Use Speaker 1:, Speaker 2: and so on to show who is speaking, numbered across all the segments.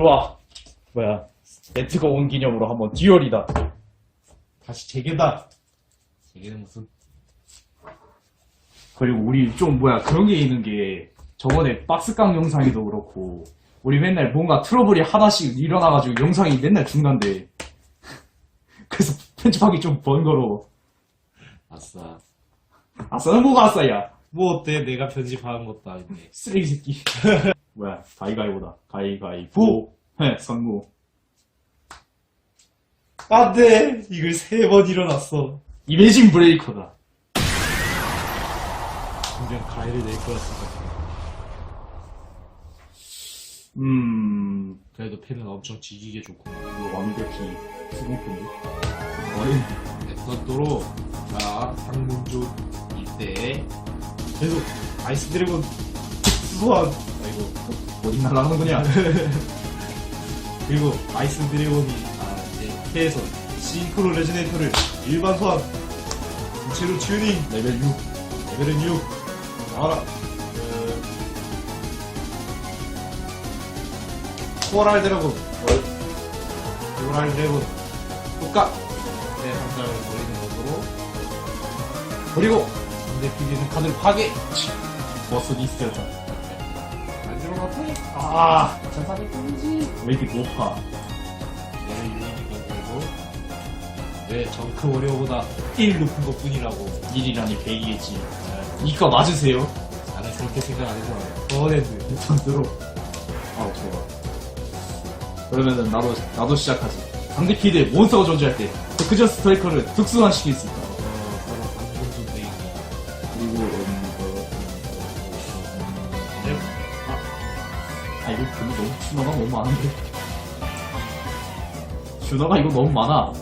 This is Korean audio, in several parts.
Speaker 1: 좋아. 뭐야. 네트가 온 기념으로 한번 듀얼이다.
Speaker 2: 다시 재개다. 재개는 무슨?
Speaker 1: 그리고 우리 좀 뭐야 그런 게 있는 게 저번에 박스깡 영상에도 그렇고 우리 맨날 뭔가 트러블이 하나씩 일어나가지고 영상이 맨날 중단돼. 그래서 편집하기 좀 번거로워.
Speaker 2: 아싸.
Speaker 1: 아싸는 뭐가 아싸야.
Speaker 2: 뭐 어때? 내가 편집하는 것도 아닌데.
Speaker 1: 쓰레기 새끼. 뭐야 가위가위보다 가위가위보. 해 선무.
Speaker 2: 안 돼! 이걸 세 번 일어났어.
Speaker 1: 이매진 브레이커다.
Speaker 2: 분명 가위를 낼 거였어.
Speaker 1: 음
Speaker 2: 그래도 펜은 엄청 지기게 좋구나.
Speaker 1: 이거 완벽히 수공품인데. 어린
Speaker 2: 에스더로 자, 상문조 이때 계속 아이스 드래곤 수소한 아이고
Speaker 1: 어디 날라가는 거냐?
Speaker 2: 그리고 아이스 드래곤이 아 이제 패에서 싱크로 레지네이터를 일반 소환. 전체로 튜닝
Speaker 1: 레벨 6.
Speaker 2: 레벨은 6 나와라. 그... 코랄 드래곤. 코랄 드래곤. 똑같 네 상장을 버리는 것으로. 그리고 상대 PD는 카드를 파괴.
Speaker 1: 버스 디스트였다.
Speaker 2: 만지러 갔더니
Speaker 1: 아, 전사백금지. 왜 이렇게 높아?
Speaker 2: 얘를 유니니까 그리고 왜 정크 워리어보다 1 높은 것 뿐이라고
Speaker 1: 1이라니 100이겠지. 이거 맞으세요?
Speaker 2: 나는 그렇게 생각 안 해서 버랜드
Speaker 1: 손으로. 아, 좋아. 그러면은 나도, 나도 시작하지. 상대 피드에 몬스터가 존재할 때, 그저 스트라이커를 특수한 시킬 수 있다. 아, 이거 근데 너무, 슈너가 너무 많은데. 슈너가 이거 너무 많아.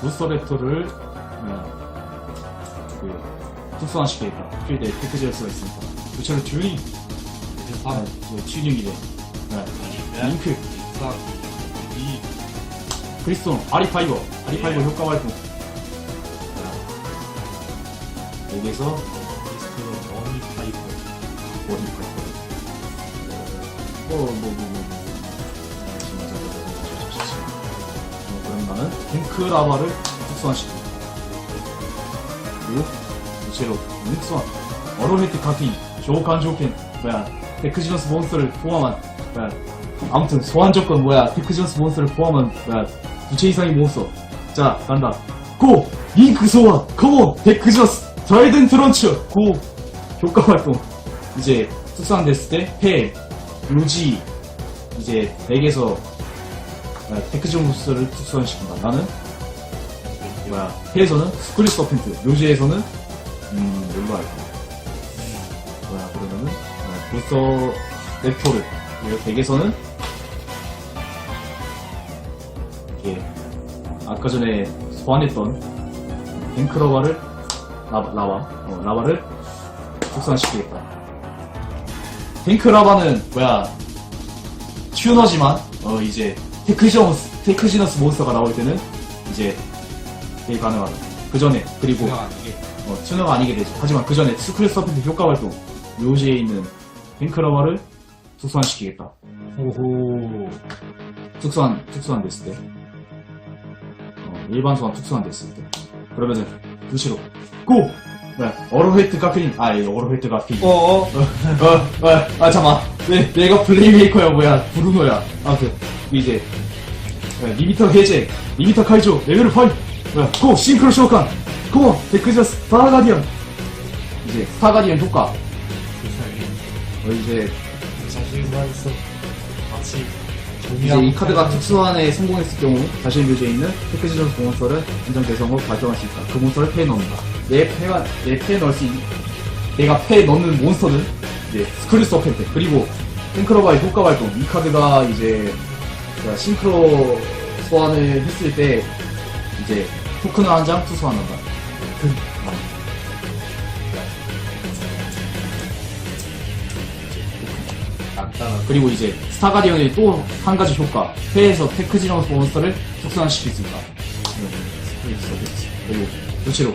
Speaker 1: 부스터 랩터를, 음, 그, 특수한 시키겠다. 필드에 테크지할 수가 있으니까. 그처럼 듀링,
Speaker 2: 이제
Speaker 1: 아, 밥그 튜닝이래. 네. 링크,
Speaker 2: 싹 이,
Speaker 1: 크리스톤, 아리파이버, 아리파이버 효과 발동.
Speaker 2: 디스크로 너니 파이프
Speaker 1: 머리 파이버. 어, 뭐, 뭐, 뭐, 뭐. 어, 그럼 나는 탱크 라바를 특수화시키고. 그리고, 이체로, 믹스원, 어로헤트 카틴, 조간 조켄, 뭐야, 테크지너스 몬스터를 포함한, 뭐야, 아무튼, 소환 조건 뭐야, 테크지너스 몬스터를 포함한, 뭐야, 두체 이상의 몬스터. 자, 간다. 고! 잉크 소환! 컴온! 테크지너스! 드라이든 트런치! 고! 효과 활동. 이제, 특수화됐을 때, 폐, 루지, 이제, 덱에서, 뭐야, 테크지너스 몬스터를 특수화시킨다. 나는, 뭐야, 폐에서는 스크리 서펜트, 묘지에서는, 음, 뭘로 할까? 뭐야, 그러면은, 어, 부스터 랩토르, 그리고 덱에서는, 이게, 아까 전에 소환했던 뱅크러바를, 라바, 라바, 어, 라바를 특수화시키겠다. 뱅크라바는, 뭐야, 튜너지만, 어, 이제, 테크지너스, 테크지너스 몬스터가 나올 때는, 이제, 되게 가능하다. 그 전에, 그리고,
Speaker 2: 그냥 이게
Speaker 1: 어, 튜너가 아니게 되죠. 하지만 그 전에 스크래 서펜트 효과 활동, 묘지에 있는 뱅크러버를 특수환시키겠다.
Speaker 2: 오호
Speaker 1: 특수한, 특수한 됐을 때. 어, 일반 소환 특수한 됐을 때. 그러면은, 부시로, 고! 네, 어로헤트 가피린, 아, 이 어로헤트 가피린. 어,
Speaker 2: 어 어
Speaker 1: 어, 아, 잠깐만. 내, 내가 플레이메이커야, 뭐야, 브루노야. 아무튼, 이제, 네, 리미터 해제, 리미터 카이조, 레벨 5! 뭐야, 고! 싱크로 쇼칸! 고! 데크저 스타가디언! 이제, 스타가디언 효과. 어, 이제,
Speaker 2: 자신이 말했어 마치
Speaker 1: 이제 이 카드가 특수환에 성공했을 경우 자신 묘지에 있는 테크지전 몬스터를 인정 대상으로 발동할 수 있다. 그 패에 넣는다. 내 패가 내 넣을 수 있는 내가 패에 넣는 몬스터는 이제 스크류 서펜트 그리고 싱크로바의 효과 발동. 이 카드가 이제 제가 싱크로 소환을 했을 때 이제 토큰을 한 장 투소환한다. 그, 어.
Speaker 2: 간단한
Speaker 1: 그리고 이제 스타가디언의 또 한 가지 효과. 패에서 테크지너스 몬스터를 특수화시킬 수 있다. 네, 그리고 도치로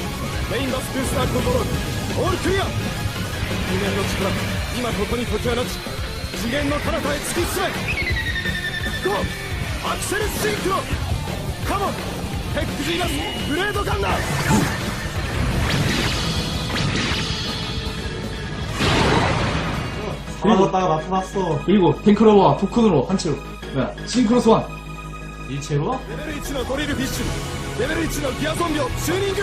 Speaker 3: メインバスブースターコントロールオールクリア人間の力今ここに解き放ち次元の彼方へ突き進めゴーアクセルシンクロカモンテックジーナスブレードガンナー
Speaker 2: 사라졌다가 나타났어.
Speaker 1: 그리고 탱크로와 토큰으로 한 채로 뭐야 싱크로 소환 일체로
Speaker 3: レベル1のドリルフィッシュレベル1のギアゾンビをチューニング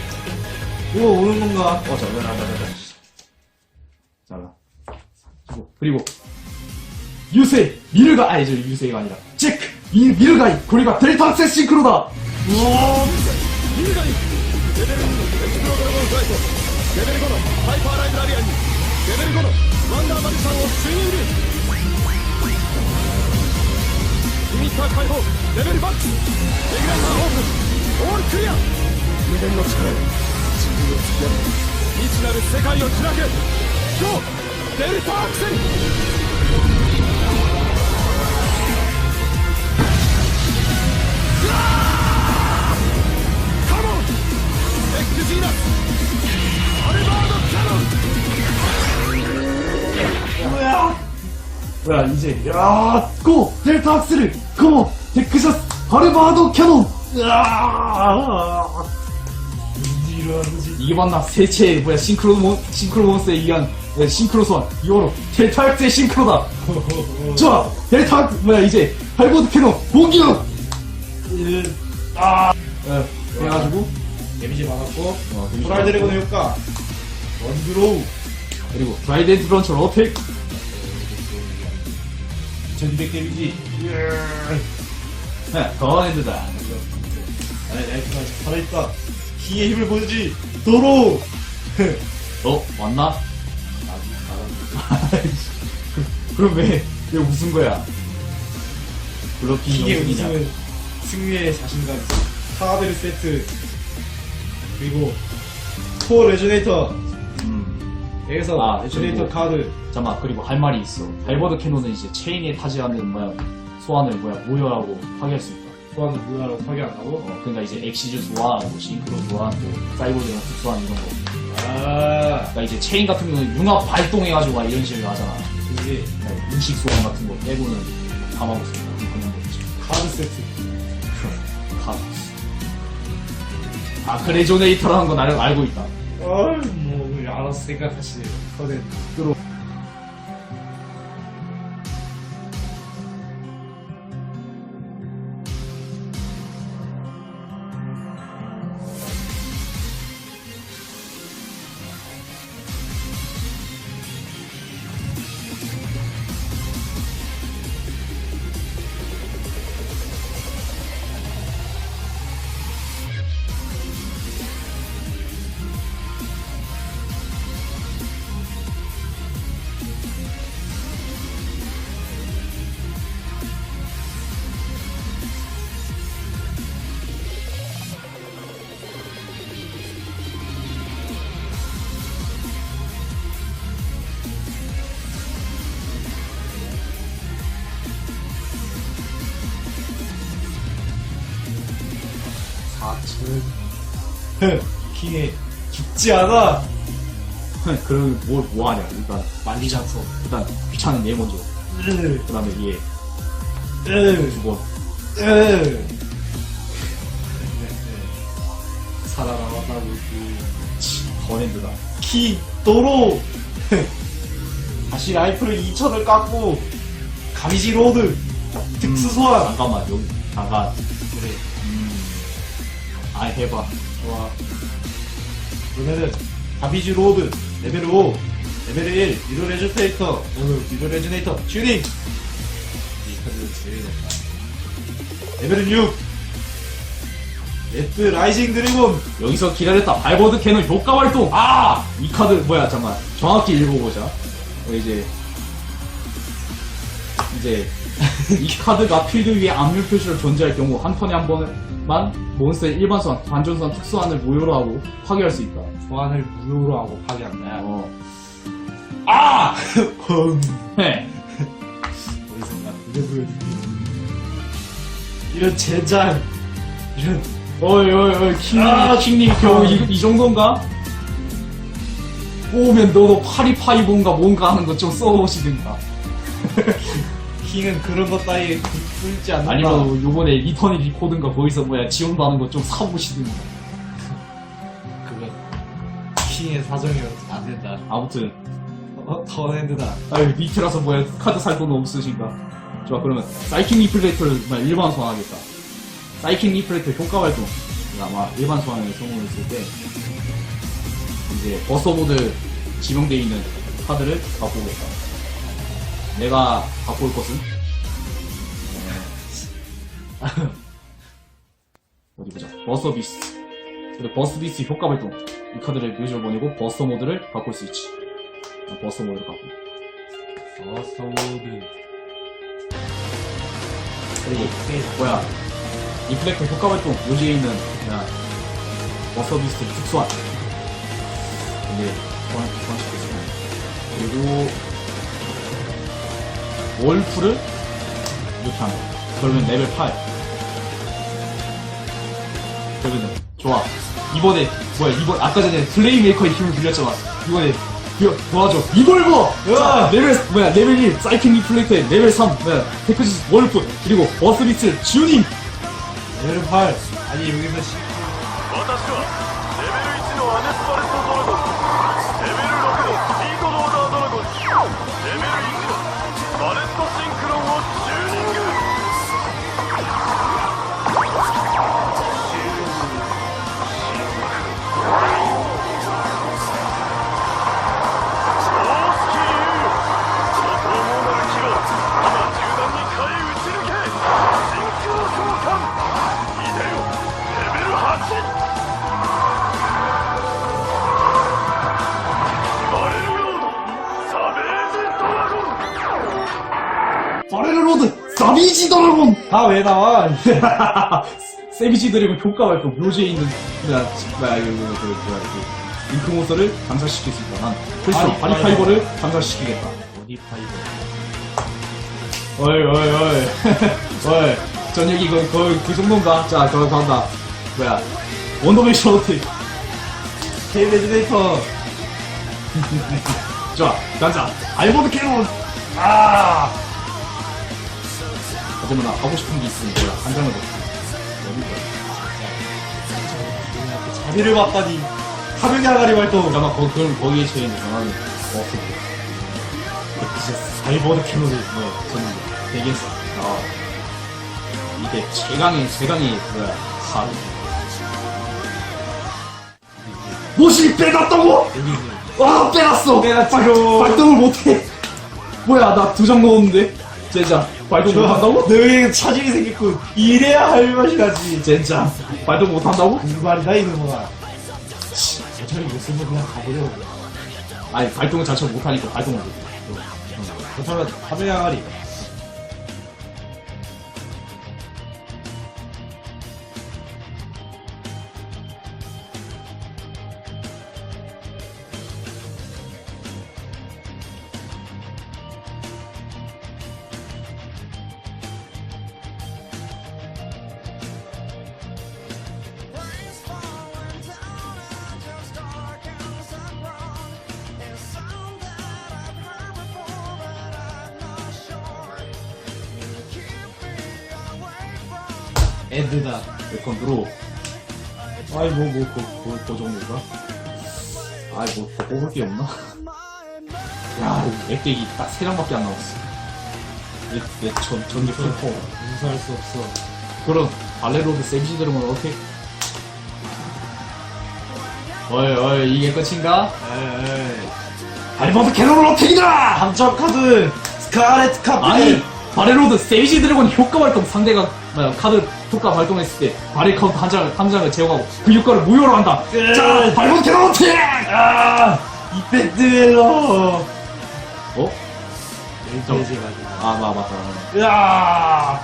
Speaker 2: 우와, 오는 건가?
Speaker 1: 어 잠깐 잠깐 잠깐 잠깐 그리고, 그리고 유세 미르가 아니 저 유세가 아니라 체크 이 미르가이 고리가 델타 액세스 싱크로다 우와
Speaker 3: ミルガイレベル2のエクスプロドラゴンフライトレベル5のハイパーライブラリアンにレベル5のワンダーマジシャンをチューニングリミッター解放レベルマックスレギュレーターオープンオールクリア無限の力で地球 を突き破り未知なる世界を開け今デルタアクセルうわ、いやー、デタアクセルテックシャスハルバードキャノン。
Speaker 2: うわー
Speaker 1: 이게 맞나 세체 뭐야 싱크로 몬 싱크로 몬스에 의한 네, 싱크로 소환 이거로 델타 악셀 싱크로다 좋아 델타 악- 뭐야 이제 발보드 캐논 공격
Speaker 2: 이는,
Speaker 1: 어, 그래가지고
Speaker 2: 데미지 받았고,
Speaker 1: 어, 데미지
Speaker 2: 프라이 드래곤의 효과. 원드로우.
Speaker 1: 그리고 드라이덴트 런처 어택
Speaker 2: 1200 데미지.
Speaker 1: 네, 더 핸드다
Speaker 2: 아니, 라이프가 아직 살아있다. 키의 힘을 보여주지. 도로!
Speaker 1: 어 왔나? 그럼 왜, 왜 웃은 거야? 블러핑 영웅이냐?
Speaker 2: 우승은 승리의 자신감. 카드를 세트. 그리고, 스포 레저네이터.
Speaker 1: 음.
Speaker 2: 여기서
Speaker 1: 아,
Speaker 2: 레저네이터
Speaker 1: 그리고-
Speaker 2: 카드.
Speaker 1: 잠깐만 그리고 할 말이 있어 발버드 캐논은 이제 체인에 타지하는 뭐야 소환을 뭐야 모여하고 파괴할 수 있다
Speaker 2: 소환은 무효라고 파괴한다고?
Speaker 1: 어, 그러니까 이제 엑시즈 소환, 뭐 싱크로 소환, 뭐 사이보드나 특소환 이런 거
Speaker 2: 아,
Speaker 1: 그러니까 이제 체인 같은 경우는 융합 발동해가지고 막 이런 식으로 하잖아
Speaker 2: 그지.
Speaker 1: 네, 음식 소환 같은 거 빼고는 다 있다 그런 거지
Speaker 2: 카드 세트.
Speaker 1: 가 아크레조네이터라는 거 나를 알고 있다
Speaker 2: 어이, 뭐, 알아서 생각하시네요. 커넨. 킹에 죽지 않아!
Speaker 1: 그럼 뭘 뭐 하냐 일단 말리지 않고 일단 귀찮은 얘 먼저
Speaker 2: 으,
Speaker 1: 그 다음에 얘
Speaker 2: 으, 으. 살아남았다고.
Speaker 1: 더 핸드다
Speaker 2: 키, 도로! 다시 라이프를 2천을 깎고, 가미지 로드! 특수 소환.
Speaker 1: 잠깐만 여기 잠깐
Speaker 2: 그래.
Speaker 1: 아 해봐
Speaker 2: 좋아. 그러면은 다비즈 로드 레벨 5 레벨 1 미로 레즈네이터 오늘 미로 레즈네이터 튜닝! 이 카드 제일 높다 레벨 6 레드 라이징 드래곤!
Speaker 1: 여기서 기다렸다. 발버드 캐논 효과 발동! 아! 이 카드 뭐야 잠깐 정확히 읽어보자. 어, 이제 이제 이 카드가 필드 위에 압류 표시로 존재할 경우 한 턴에 한 번만 몬스터의 일반 소환, 반전 소환, 특수환을 무효로 하고 파괴할 수 있다
Speaker 2: 소환을 무효로 하고 파괴한다
Speaker 1: 어.
Speaker 2: 아! 펑
Speaker 1: 해.
Speaker 2: 어디선가 그게 보여줄게 이런 젠장 이런
Speaker 1: 어이 어이 어이 킹님
Speaker 2: 아,
Speaker 1: 킹님 겨우 이, 이 정도인가? 오면 너도 파리파이본가 뭔가 하는 거 좀 써보시든가
Speaker 2: 킹은 그런 것 따위에 굴지 않는다.
Speaker 1: 아니면 요번에 리턴이 리코든가 거기서 뭐야 지원도 하는 거 좀 사보시든가.
Speaker 2: 그거 킹의 사정이 안 된다.
Speaker 1: 아무튼.
Speaker 2: 어? 턴핸드다.
Speaker 1: 아유 니트라서 뭐야 카드 살 돈 없으신가. 좋아 그러면 사이킹 리플레이터를 그냥 일반 소환하겠다. 사이킹 리플레이터 효과 발동. 아마 일반 소환에 성공을 했을 때 이제 버서 모드 지명되어 있는 카드를 오겠다 내가 갖고 올 것은? 어, 어디 보자. 버서 비스트 그리고 버스 비스트 효과 발동 이 카드를 뮤즈로 보내고 버서 모드를 바꿀 수 있지. 어, 버서 모드를 바꾸고
Speaker 2: 버스터 모드.
Speaker 1: 그리고 뭐야? 인플렉터 효과 발동 요지에 있는 그냥 워서비스트 특수한 근데 소환 소환시켰습니다. 그리고 월프를 이렇게 하는 거 그러면 레벨 8 그러면 좋아. 이번에 뭐야 이번 아까 전에 플레이메이커의 힘을 빌렸잖아. 이번에 그, 도와줘. 이볼버 자. 레벨 뭐야 레벨 1 사이킹 리플레이터의 레벨 3 뭐야 테크지스 월프. 그리고 버스비스 튜닝.
Speaker 2: 레벨 8 아니 여기서
Speaker 1: 사비지 드래곤
Speaker 2: 다 왜 나와?
Speaker 1: 세비지 드래곤 효과 발동 묘지에 있는 뭐야 뭐야 이거 이거 그 뭐야 그 링크몬스터를 장사시킬 수 있다 난 필수
Speaker 2: 바리-
Speaker 1: 바리파이버를 장사시키겠다.
Speaker 2: 어디 파이버.
Speaker 1: 어이 어이 어이. 어이. 저녁이 그, 그, 그 정도인가? 자 그거 간다 뭐야. 원더맨 셔틀
Speaker 2: K 레즈네이터.
Speaker 1: 좋아. 가자. 알보드 캐논. 아 하지만 나 하고 싶은 게 있으면 뭐야 한 장을 더 어디가
Speaker 2: 자비를 봤다니 화면이 아가리 활동
Speaker 1: 잠깐만 거, 그럼 거기에 처해 있는 전화는 어떻게
Speaker 2: 진짜 알버드 캐논을
Speaker 1: 뭐 저는 되겠어. 아 이게 최강의 최강의 모실 빼갔다고?
Speaker 2: 여기 있는
Speaker 1: 와 빼갔어.
Speaker 2: 빼갔죠.
Speaker 1: 발- 발동을 못해. 뭐야 나 두 장 넣었는데 진짜 발동 못한다고?
Speaker 2: 너에게 차질이 생겼군 이래야 할 맛이 나지.
Speaker 1: 진짜 발동 못한다고?
Speaker 2: 그 말이다 이놈아 어차피 못쓰면 그냥 가버려.
Speaker 1: 아니 발동을 자체를 못하니까 발동을 못해
Speaker 2: 그렇다면 아가리 엔드다
Speaker 1: 몇건 들어 아이 뭐뭐그 그, 그 정도인가? 아이 뭐더 뽑을 게 없나? 야, 액덱이 딱 3장밖에 안 남았어. 내, 내 전, 전적 슈퍼.
Speaker 2: 용서할 수 없어.
Speaker 1: 그럼 발레로드 세비지 들으면 어떻게? 어이 어이 이게 끝인가?
Speaker 2: 에이.
Speaker 1: 발버드 캐논을 어택이다!
Speaker 2: 감정 카드 스카렛 카드.
Speaker 1: 아니 바레로드 세이지 드래곤 효과 발동 상대가 뭐야, 카드 효과 발동했을 때 바레 카운트 한 장을 한 장을 제거하고 그 효과를 무효로 한다.
Speaker 2: 으.
Speaker 1: 자 발버드 캐논 어택!
Speaker 2: 아 이펙트 웰러.
Speaker 1: 어?
Speaker 2: 가지고.
Speaker 1: 아 마, 맞다.
Speaker 2: 으아.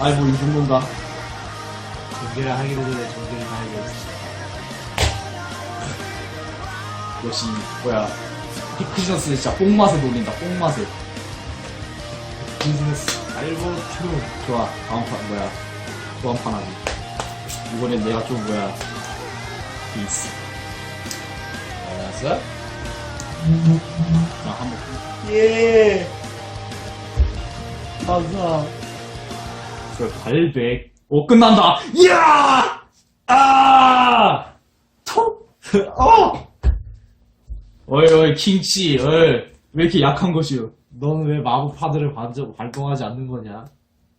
Speaker 1: 아이 뭐 이런 건가?
Speaker 2: 전개를 하기도 전에 전개를 해야겠어.
Speaker 1: 역시 뭐야 피크시너스 진짜 뽕맛을 노린다. 뽕맛을.
Speaker 2: 비즈니스 알보 트루.
Speaker 1: 좋아 다음 판 뭐야 또한판 하기. 이번엔 내가 좀 뭐야 비스.
Speaker 2: 알았어?
Speaker 1: 나 한번
Speaker 2: 예. 감사.
Speaker 1: 그 발백. 오 끝난다. 이야! 아! 톡!
Speaker 2: 어!
Speaker 1: 어이 어이 킹치 어이 왜 이렇게 약한 것이오?
Speaker 2: 너는 왜 마법 카드를 반적 발동하지 않는 거냐?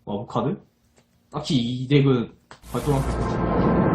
Speaker 1: 마법 카드? 딱히 이 덱은 발동할 거 없어.